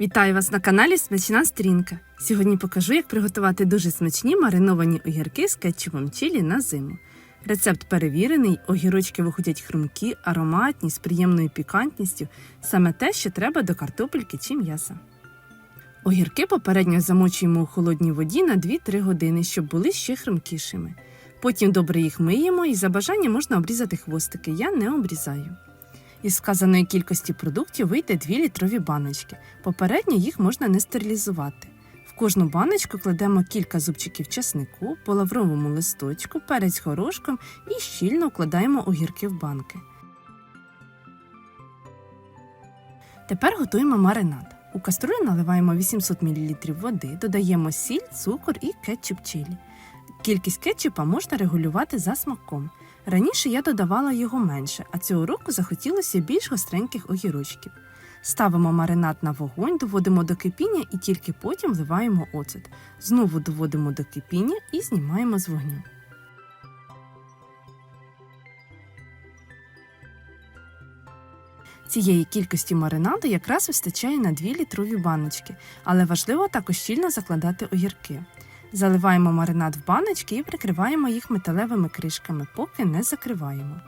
Вітаю вас на каналі Смачна Стрінка. Сьогодні покажу, як приготувати дуже смачні мариновані огірки з кетчупом чилі на зиму. Рецепт перевірений, огірочки виходять хрумкі, ароматні, з приємною пікантністю, саме те, що треба до картопельки чи м'яса. Огірки попередньо замочуємо у холодній воді на 2-3 години, щоб були ще хрумкішими. Потім добре їх миємо і за бажанням можна обрізати хвостики. Я не обрізаю. Із сказаної кількості продуктів вийде 2 літрові баночки. Попередньо їх можна не стерилізувати. В кожну баночку кладемо кілька зубчиків чеснику, по лавровому листочку, перець горошком і щільно вкладаємо огірки в банки. Тепер готуємо маринад. У каструлю наливаємо 800 мл води, додаємо сіль, цукор і кетчуп чилі. Кількість кетчупа можна регулювати за смаком. Раніше я додавала його менше, а цього року захотілося більш гостреньких огірочків. Ставимо маринад на вогонь, доводимо до кипіння і тільки потім вливаємо оцет. Знову доводимо до кипіння і знімаємо з вогню. Цієї кількості маринаду якраз вистачає на 2 літрові баночки, але важливо також щільно закладати огірки. Заливаємо маринад в баночки і прикриваємо їх металевими кришками, поки не закриваємо.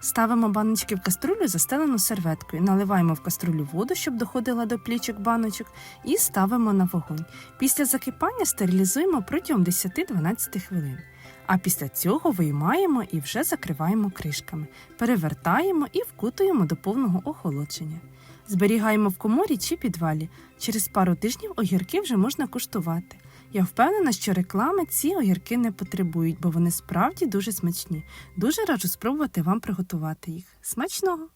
Ставимо баночки в каструлю, застелену серветкою, наливаємо в каструлю воду, щоб доходила до плічок баночок, і ставимо на вогонь. Після закипання стерилізуємо протягом 10-12 хвилин. А після цього виймаємо і вже закриваємо кришками, перевертаємо і вкутуємо до повного охолодження. Зберігаємо в коморі чи підвалі. Через пару тижнів огірки вже можна куштувати. Я впевнена, що реклами ці огірки не потребують, бо вони справді дуже смачні. Дуже раджу спробувати вам приготувати їх. Смачного!